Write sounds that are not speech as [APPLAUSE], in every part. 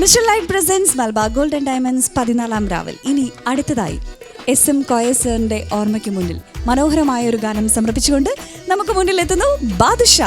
Mister light presents Malabar golden diamonds പതിനാലാം രാവിൽ. ഇനി അടുത്തതായി എസ് എം കോയസറിന്റെ ഓർമ്മയ്ക്ക് മുന്നിൽ മനോഹരമായ ഒരു ഗാനം സമർപ്പിച്ചുകൊണ്ട് നമുക്ക് മുന്നിലെത്തുന്നു ബാദുഷ.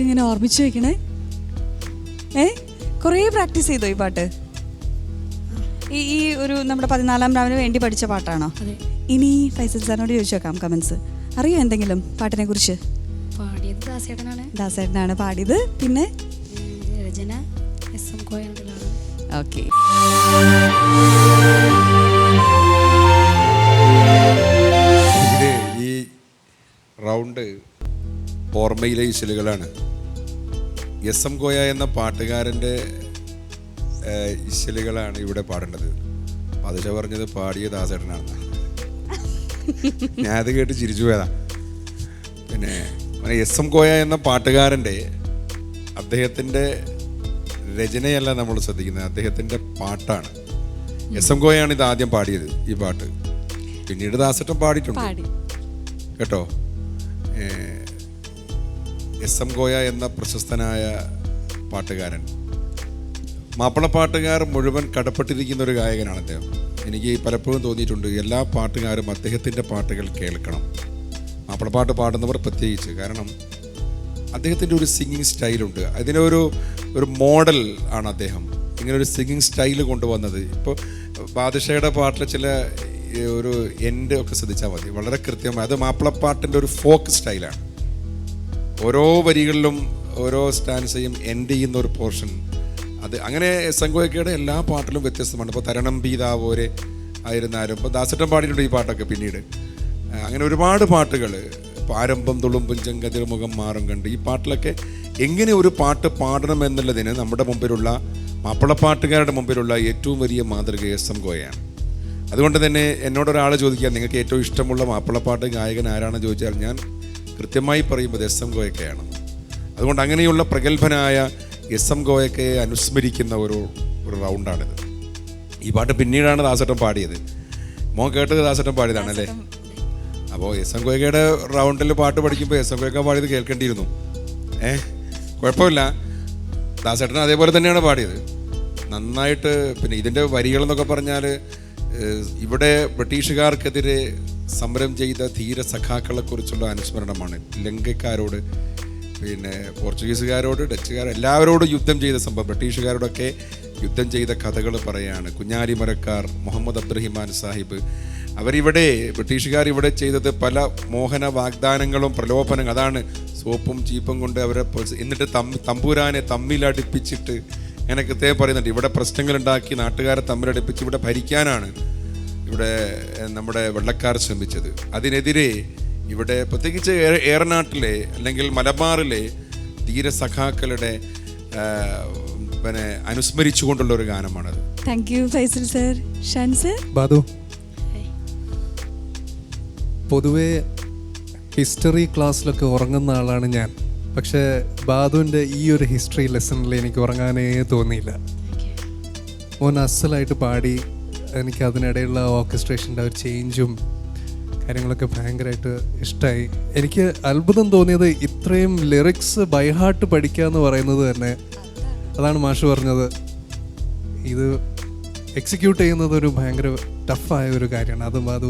ഈ ഇങ്ങനെ ഓർമ്മിച്ചു വെക്കണേ? ഏ? കുറേ പ്രാക്ടീസ് ചെയ്തോ ഈ പാട്ട്? ഈ ഈ ഒരു നമ്മുടെ പതിനാലാം രാവിന് വേണ്ടി പഠിച്ച പാട്ടാണോ? ഇനി ഫൈസൽ സാറിനോട് ചോദിച്ചു നോക്കാം കമൻസ് അറിയോ എന്തെങ്കിലും പാട്ടിനെ കുറിച്ച്? പാടിയത് ദാസേട്ടനാണ്. ദാസേട്ടനാണ് പാടിയത്. പിന്നെ? രചന എസ് എം ഓക്കെ. ഈ റൗണ്ട് ഓർമ്മയിലെ ഇശലുകളാണ് എസ് എം കോയ എന്ന പാട്ടുകാരന്റെ ഇശലുകളാണ് ഇവിടെ പാടേണ്ടത്. പതിശ പറഞ്ഞത് പാടിയ ദാസേട്ടനാണ്. ഞാനത് അത് കേട്ട് ചിരിച്ചു പോയതാ. പിന്നെ എസ് എം കോയ എന്ന പാട്ടുകാരന്റെ അദ്ദേഹത്തിന്റെ രചനയല്ല നമ്മൾ ശ്രദ്ധിക്കുന്നത്. അദ്ദേഹത്തിന്റെ പാട്ടാണ്. എസ് എം കോയാണ് ഇത് ആദ്യം പാടിയത് ഈ പാട്ട്. പിന്നീട് ദാസേട്ടൻ പാടിയിട്ടുണ്ട്. പാടി. കേട്ടോ? എസ് എം ഗോയ എന്ന പ്രശസ്തനായ പാട്ടുകാരൻ. മാപ്പിളപ്പാട്ടുകാർ മുഴുവൻ കടപ്പെട്ടിരിക്കുന്ന ഒരു ഗായകനാണ് അദ്ദേഹം. എനിക്ക് പലപ്പോഴും തോന്നിയിട്ടുണ്ട് എല്ലാ പാട്ടുകാരും അദ്ദേഹത്തിന്റെ പാട്ടുകൾ കേൾക്കണം. മാപ്പിളപ്പാട്ട് പാടുന്നവർ പ്രത്യേകിച്ച്. കാരണം അദ്ദേഹത്തിന്റെ ഒരു സിംഗിങ് സ്റ്റൈലുണ്ട് അതിനൊരു ഒരു മോഡൽ ആണ് അദ്ദേഹം. ഇങ്ങനെ ഒരു സിംഗിങ് സ്റ്റൈൽ കൊണ്ടുവന്നത്. ഇപ്പോൾ ബാദുഷയുടെ പാട്ടിലെ ചില ഒരു എൻഡ് ഒക്കെ ശ്രദ്ധിച്ചാൽ മതി. വളരെ കൃത്യമായി. അത് മാപ്പിളപ്പാട്ടിന്റെ ഒരു ഫോക്ക് സ്റ്റൈലാണ് ഓരോ വരികളിലും ഓരോ സ്റ്റാൻസയും എൻഡ് ചെയ്യുന്ന ഒരു പോർഷൻ അത് അങ്ങനെ സംഗോയ്ക്കയുടെ എല്ലാ പാട്ടിലും വ്യത്യസ്തമാണ്. ഇപ്പോൾ തരണം പീതാവോരെ ആയിരുന്നാലും ഇപ്പോൾ ദാസട്ടം പാടിയിട്ടുണ്ട് ഈ പാട്ടൊക്കെ പിന്നീട്. അങ്ങനെ ഒരുപാട് പാട്ടുകൾ പാരമ്പം തുളുമ്പും ചെങ്കതിർ മുഖം മാറും കണ്ട് ഈ പാട്ടിലൊക്കെ എങ്ങനെ ഒരു പാട്ട് പാടണം എന്നുള്ളതിന് നമ്മുടെ മുമ്പിലുള്ള മാപ്പിളപ്പാട്ടുകാരുടെ മുമ്പിലുള്ള ഏറ്റവും വലിയ മാതൃക എസ് എം ഗോയാണ്. അതുകൊണ്ട് തന്നെ എന്നോടൊരാൾ ചോദിക്കുക നിങ്ങൾക്ക് ഏറ്റവും ഇഷ്ടമുള്ള മാപ്പിളപ്പാട്ട് ഗായകൻ ആരാണെന്ന് ചോദിച്ചാൽ ഞാൻ കൃത്യമായി പറയുമ്പോൾ എസ് എം ഗോയക്കയാണ്. അതുകൊണ്ട് അങ്ങനെയുള്ള പ്രഗത്ഭനായ എസ് എം ഗോയക്കയെ അനുസ്മരിക്കുന്ന ഒരു ഒരു റൗണ്ടാണിത്. ഈ പാട്ട് പിന്നീടാണ് ദാസട്ടം പാടിയത്. മോൻ കേട്ടത് ദാസട്ടം പാടിയതാണ് അല്ലേ അപ്പോൾ എസ് എം ഗോയക്കയുടെ റൗണ്ടിൽ പാട്ട് പഠിക്കുമ്പോൾ എസ് എം ഗോയക്ക പാടിയത് കേൾക്കേണ്ടിയിരുന്നു. ഏ? കുഴപ്പമില്ല. ദാസേട്ടൻ അതേപോലെ തന്നെയാണ് പാടിയത്. നന്നായിട്ട് പിന്നെ ഇതിന്റെ വരികളെന്നൊക്കെ പറഞ്ഞാൽ ഇവിടെ ബ്രിട്ടീഷുകാർക്കെതിരെ സമരം ചെയ്ത ധീര സഖാക്കളെക്കുറിച്ചുള്ള അനുസ്മരണമാണ്. ലങ്കക്കാരോട് പിന്നെ പോർച്ചുഗീസുകാരോട് ഡച്ചുകാർ എല്ലാവരോടും യുദ്ധം ചെയ്ത സംഭവം. ബ്രിട്ടീഷുകാരോടൊക്കെ യുദ്ധം ചെയ്ത കഥകൾ പറയാണ് കുഞ്ഞാലിമരക്കാർ മുഹമ്മദ് അബ്ദുറഹിമാൻ സാഹിബ്. അവരിവിടെ ബ്രിട്ടീഷുകാർ ഇവിടെ ചെയ്തത് പല മോഹന വാഗ്ദാനങ്ങളും പ്രലോഭനങ്ങൾ അതാണ് സോപ്പും ചീപ്പും കൊണ്ട് അവരെ എന്നിട്ട് തമ്മി തമ്പൂരാനെ തമ്മിലടിപ്പിച്ചിട്ട് അങ്ങനെ കൃത്യം പറയുന്നുണ്ട്. ഇവിടെ പ്രശ്നങ്ങളുണ്ടാക്കി നാട്ടുകാരെ തമ്മിലടിപ്പിച്ച് ഇവിടെ ഭരിക്കാനാണ് ഇവിടെ നമ്മുടെ വെള്ളക്കാർ ശ്രമിച്ചത്. അതിനെതിരെ ഇവിടെ പ്രത്യേകിച്ച് ഏറനാട്ടിലെ അല്ലെങ്കിൽ മലബാറിലെ ധീരസഖാക്കളുടെ പിന്നെ അനുസ്മരിച്ചുകൊണ്ടുള്ള ഒരു ഗാനമാണത്. Thank you Faisal sir Shan sir Badu. പൊതുവേ ഹിസ്റ്ററി ക്ലാസ്സിലൊക്കെ ഉറങ്ങുന്ന ആളാണ് ഞാൻ. പക്ഷേ ബാദുവിന്റെ ഈ ഒരു ഹിസ്റ്ററി ലെസണിൽ എനിക്ക് ഉറങ്ങാനേ തോന്നിയില്ല. ഓൻ അസലായിട്ട് പാടി എനിക്ക് അതിനിടയിലുള്ള ഓർക്കസ്ട്രേഷന്റെ ഒരു ചേഞ്ചും കാര്യങ്ങളൊക്കെ ഭയങ്കരമായിട്ട് ഇഷ്ടമായി എനിക്ക് അത്ഭുതം തോന്നിയത് ഇത്രയും ലിറിക്സ് ബൈഹാർട്ട് പഠിക്കുക എന്ന് പറയുന്നത് തന്നെ. അതാണ് മാഷ് പറഞ്ഞത്. ഇത് എക്സിക്യൂട്ട് ചെയ്യുന്നത് ഒരു ഭയങ്കര ടഫായ ഒരു കാര്യമാണ്. അതും അത്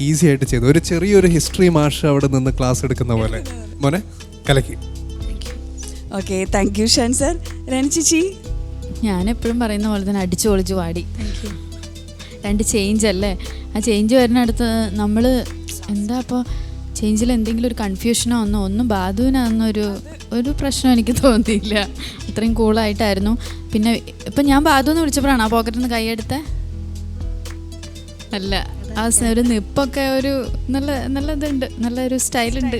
ഈസി ആയിട്ട് ചെയ്തു. ഒരു ചെറിയൊരു ഹിസ്റ്ററി മാഷ് അവിടെ നിന്ന് ക്ലാസ് എടുക്കുന്ന പോലെ. മോനെ കലക്കി. Okay thank you Shan sir Rani ചേച്ചി ഞാൻ എപ്പോഴും പറയുന്ന പോലെ തന്നെ അടിച്ചു പൊളിച്ചു പാടി. രണ്ട് ചേഞ്ച് അല്ലേ? ആ ചേഞ്ച് വരുന്നിടത്ത് നമ്മൾ എന്താ അപ്പോൾ ചേഞ്ചിൽ എന്തെങ്കിലും ഒരു കൺഫ്യൂഷനോ ഒന്നോ ഒന്നും ബാധുവിനാന്നൊരു ഒരു പ്രശ്നം എനിക്ക് തോന്നിയില്ല. അത്രയും കൂളായിട്ടായിരുന്നു പിന്നെ ഇപ്പം ഞാൻ ബാധു എന്ന് വിളിച്ചപ്പോഴാണ് ആ പോക്കറ്റിൽ നിന്ന് കൈയെടുത്തേ. അല്ല ആ ഒരു നിപ്പൊക്കെ ഒരു നല്ല നല്ല ഇതുണ്ട്. നല്ലൊരു സ്റ്റൈലുണ്ട്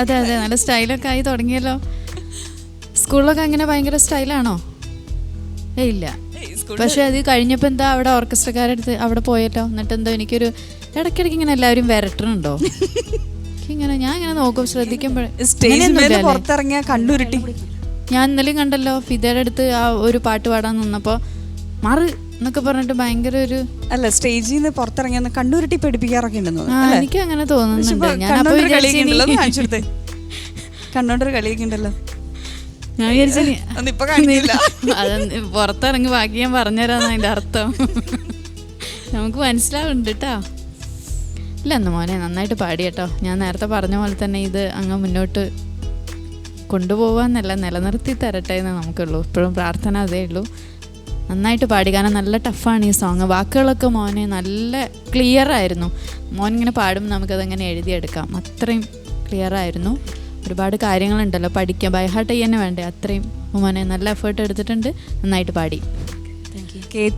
അതെ അതെ നല്ല സ്റ്റൈലൊക്കെ ആയി തുടങ്ങിയല്ലോ. സ്കൂളിലൊക്കെ അങ്ങനെ ഭയങ്കര സ്റ്റൈലാണോ ഏ ഇല്ല. പക്ഷെ അത് കഴിഞ്ഞപ്പോൾ എന്താ അവിടെ ഓർക്കസ്ട്രക്കാരെടുത്ത് അവിടെ പോയല്ലോ? എന്നിട്ട് എന്തോ എനിക്കൊരു ഇടയ്ക്കിടയ്ക്ക് ഇങ്ങനെ എല്ലാവരും വരട്ടണുണ്ടോ? ഇങ്ങനെ ഞാൻ ഇങ്ങനെ നോക്കും ശ്രദ്ധിക്കുമ്പോഴേ പുറത്തിറങ്ങിയ കണ്ണുരുട്ടി. ഞാൻ ഇന്നലെയും കണ്ടല്ലോ ഫിദയുടെ അടുത്ത് ആ ഒരു പാട്ട് പാടാൻ നിന്നപ്പോൾ മാറ് എന്നൊക്കെ പറഞ്ഞിട്ട് ഭയങ്കര ഒരു അല്ല സ്റ്റേജിൽ നിന്ന് പുറത്തിറങ്ങിയ കണ്ണുരുട്ടി പഠിപ്പിക്കാറൊക്കെ ഉണ്ടെന്ന്? എനിക്ക് അങ്ങനെ തോന്നുന്നുണ്ട്. കണ്ടോണ്ടൊരു ഞാൻ കളിയൊക്കെ ഉണ്ടല്ലോ. ഞാൻ വിചാരിച്ചില്ല. [LAUGHS] അത് പുറത്തിറങ്ങി ബാക്കി ഞാൻ പറഞ്ഞുതരാന്ന് അതിന്റെ അർത്ഥം. നമുക്ക് മനസ്സിലാവുന്നുണ്ട് കേട്ടോ ഇല്ല എന്ന് മോനെ നന്നായിട്ട് പാടി കേട്ടോ ഞാൻ നേരത്തെ പറഞ്ഞ പോലെ തന്നെ ഇത് അങ്ങ് മുന്നോട്ട് കൊണ്ടുപോവാന്നല്ല നിലനിർത്തി തരട്ടെ എന്ന് നമുക്കുള്ളൂ. ഇപ്പോഴും പ്രാർത്ഥന അതേ ഉള്ളൂ. നന്നായിട്ട് പാടി കാരണം നല്ല ടഫാണ് ഈ സോങ് വാക്കുകളൊക്കെ മോനെ നല്ല ക്ലിയർ ആയിരുന്നു. മോൻ ഇങ്ങനെ പാടുമ്പോൾ നമുക്കതങ്ങനെ എഴുതിയെടുക്കാം. അത്രയും ക്ലിയർ ആയിരുന്നു. ഒരുപാട് കാര്യങ്ങളുണ്ടല്ലോ. പഠിക്കാൻ ബൈഹാർട്ട് ചെയ്യാൻ വേണ്ടേ. അത്രയും മുമനെ നല്ല എഫേർട്ട് എടുത്തിട്ടുണ്ട്. നന്നായിട്ട് പാടി.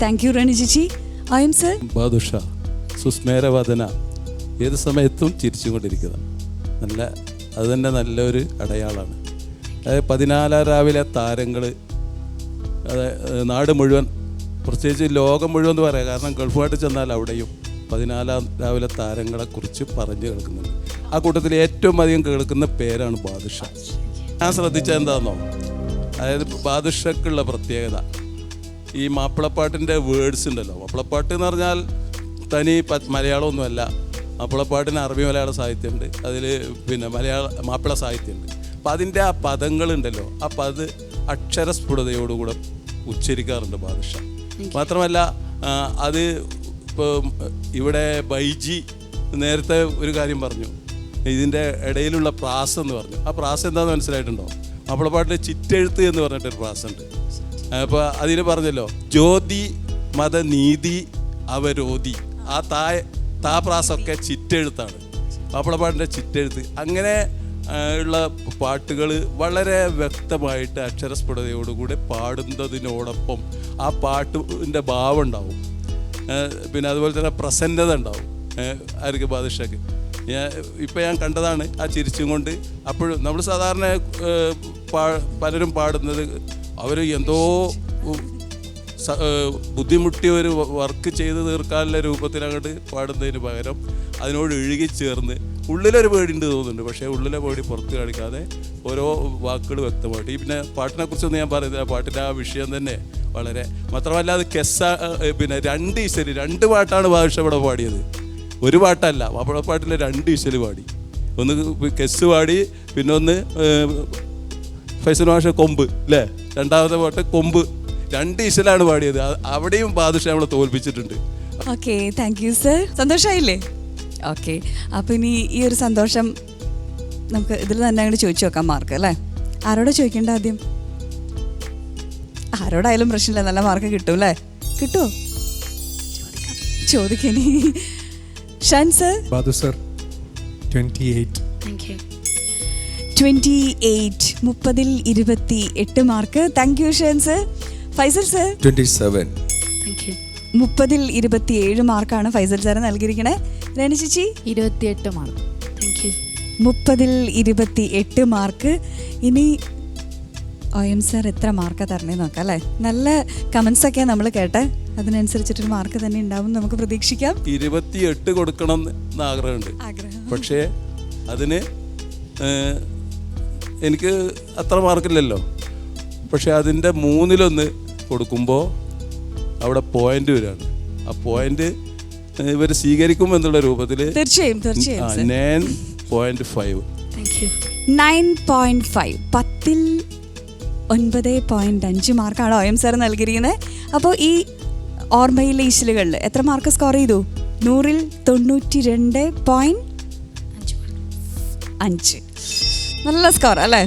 താങ്ക് യു റണി ചേച്ചി അയം സർ ബാദുഷ സുസ്മേരവദന ഏത് സമയത്തും ചിരിച്ചുകൊണ്ടിരിക്കുക. നല്ല അത് തന്നെ നല്ലൊരു അടയാളമാണ് അതായത് പതിനാലാം രാവിലെ താരങ്ങൾ അതായത് നാട് മുഴുവൻ പ്രത്യേകിച്ച് ലോകം മുഴുവൻ എന്ന് പറയാം. കാരണം ഗൾഫുമായിട്ട് ചെന്നാൽ അവിടെയും പതിനാലാം രാവിലെ താരങ്ങളെക്കുറിച്ച് പറഞ്ഞു കേൾക്കുന്നുണ്ട്. ആ കൂട്ടത്തിൽ ഏറ്റവും അധികം കേൾക്കുന്ന പേരാണ് ബാദുഷ. ഞാൻ ശ്രദ്ധിച്ച എന്താണെന്നോ അതായത് ബാദുഷക്കുള്ള പ്രത്യേകത. ഈ മാപ്പിളപ്പാട്ടിന്റെ വേർഡ്സ് ഉണ്ടല്ലോ. മാപ്പിളപ്പാട്ട് എന്ന് പറഞ്ഞാൽ തനി മലയാളമൊന്നുമല്ല. മാപ്പിളപ്പാട്ടിന് അറബി മലയാള സാഹിത്യമുണ്ട്. അതിൽ പിന്നെ മലയാള മാപ്പിള സാഹിത്യമുണ്ട്. അപ്പം അതിന്റെ ആ പദങ്ങളുണ്ടല്ലോ. ആ പത് അക്ഷരസ്ഫുടതയോടുകൂടെ ഉച്ചരിക്കാറുണ്ട് ബാദുഷ. മാത്രമല്ല അത് ഇപ്പോൾ ഇവിടെ ബൈജി നേരത്തെ ഒരു കാര്യം പറഞ്ഞു. ഇതിന്റെ ഇടയിലുള്ള പ്രാസം എന്ന് പറഞ്ഞു. ആ പ്രാസം എന്താണെന്ന് മനസ്സിലായിട്ടുണ്ടോ? മാപ്പിളപ്പാട്ടിലെ ചിറ്റെഴുത്ത് എന്ന് പറഞ്ഞിട്ടൊരു പ്രാസം ഉണ്ട്. അപ്പോൾ അതിൽ പറഞ്ഞല്ലോ ജ്യോതി മതനീതി അവരോധി. ആ തായ താ പ്രാസമൊക്കെ ചിറ്റെഴുത്താണ്. മാപ്പിളപ്പാട്ടിന്റെ ചിറ്റെഴുത്ത്. അങ്ങനെ ഉള്ള പാട്ടുകൾ വളരെ വ്യക്തമായിട്ട് അക്ഷരസ്ഫുടതയോടുകൂടി പാടുന്നതിനോടൊപ്പം ആ പാട്ടിന്റെ ഭാവം ഉണ്ടാവും. പിന്നെ അതുപോലെ തന്നെ പ്രസന്നത ഉണ്ടാവും. ആരൊക്കെ ബാദുഷാക്ക് ഇപ്പം ഞാൻ കണ്ടതാണ് ആ ചിരിച്ചും കൊണ്ട്. അപ്പോഴും നമ്മൾ സാധാരണ പലരും പാടുന്നത് അവർ എന്തോ ബുദ്ധിമുട്ടി ഒരു വർക്ക് ചെയ്ത് തീർക്കാനുള്ള രൂപത്തിൽ അങ്ങോട്ട് പാടുന്നതിന് പകരം അതിനോട് ഇഴുകി ചേർന്ന് ഉള്ളിലൊരു പേടിയുണ്ട് തോന്നുന്നുണ്ട്. പക്ഷേ ഉള്ളിലെ പേടി പുറത്ത് കാണിക്കാതെ ഓരോ വാക്കുകൾ വ്യക്തമായിട്ട്. ഈ പിന്നെ പാട്ടിനെ കുറിച്ചൊന്നും ഞാൻ പറയുന്നില്ല. പാട്ടിന്റെ ആ വിഷയം തന്നെ വളരെ മാത്രമല്ല അത് കെസ്സ പിന്നെ രണ്ട് ഈശ്വരി രണ്ട് പാട്ടാണ് ഭാഷ ഇവിടെ പാടിയത്. ഒരു പാട്ടല്ല. മാപ്പിളപ്പാട്ടിലെ രണ്ട് ഈശ്വരി പാടി. ഒന്ന് കെസ് പാടി പിന്നെ ഒന്ന് ഫൈസൽ മാഷ കൊമ്പ് അല്ലേ രണ്ടാമത്തെ പാട്ട് കൊമ്പ്. രണ്ട് ഇശലാണ് പാടിയത്. അവിടെയും ബാദുഷ നമ്മളെ തോൽപ്പിച്ചിട്ടുണ്ട്. ഓക്കെ താങ്ക് യു സർ സന്തോഷമായില്ലേ ഓക്കെ അപ്പം ഇനി ഈ ഒരു സന്തോഷം നമുക്ക് ഇതിൽ തന്നെ അങ്ങോട്ട് ചോദിച്ചു നോക്കാം മാർക്ക് അല്ലേ? ആരോടാ ചോദിക്കേണ്ട ആദ്യം? ആരോടായാലും പ്രശ്നമില്ല നല്ല മാർക്ക് കിട്ടും അല്ലേ കിട്ടുമോ ചോദിക്കണി Shan sir Badu sir twenty eight thank you twenty eight മുപ്പതിൽ ഇരുപത്തി എട്ട് mark thank you Shan sir Faisal sir twenty seven മുപ്പതിൽ ഇരുപത്തി ഏഴ് മാർക്കാണ് ഫൈസൽ സാറ് നൽകിയിരിക്കണേ. രേണു ചേച്ചി? ഇരുപത്തിയെട്ട് മാർക്ക് താങ്ക് യു മുപ്പതിൽ ഇരുപത്തി എട്ട് മാർക്ക് ഇനി ഒ എം സാർ എത്ര മാർക്കാണ് തരണേ നോക്കാം അല്ലേ? നല്ല കമൻസൊക്കെയാണ് നമ്മൾ കേട്ടെ. അതിനനുസരിച്ചിട്ടൊരു മാർക്ക് തന്നെ ഉണ്ടാവും നമുക്ക് പ്രതീക്ഷിക്കാം. ഇരുപത്തിയെട്ട് കൊടുക്കണം എന്ന് ആഗ്രഹമുണ്ട്. ആഗ്രഹം. പക്ഷേ അതിന് എനിക്ക് അത്ര മാർക്കില്ലല്ലോ. പക്ഷേ അതിന്റെ മൂന്നിലൊന്ന് കൊടുക്കുമ്പോൾ അവിടെ പോയിന്റ് വരികയാണ് ആ പോയിന്റ് ഇവർ സ്വീകരിക്കും എന്നുള്ള രൂപത്തിൽ തീർച്ചയായും തീർച്ചയായും nine point five nine point five പത്തിൽ ഒൻപത് പോയിന്റ് അഞ്ച് മാർക്കാണ് ഒ എം സാർ നൽകിയിരിക്കുന്നത്. അപ്പോൾ ഈ ഓർമ്മയിലെ ഇശലുകളിൽ എത്ര മാർക്ക് സ്കോർ ചെയ്തു? നൂറിൽ തൊണ്ണൂറ്റി രണ്ട് പോയിന്റ് അഞ്ച്. നല്ല സ്കോർ അല്ലേ?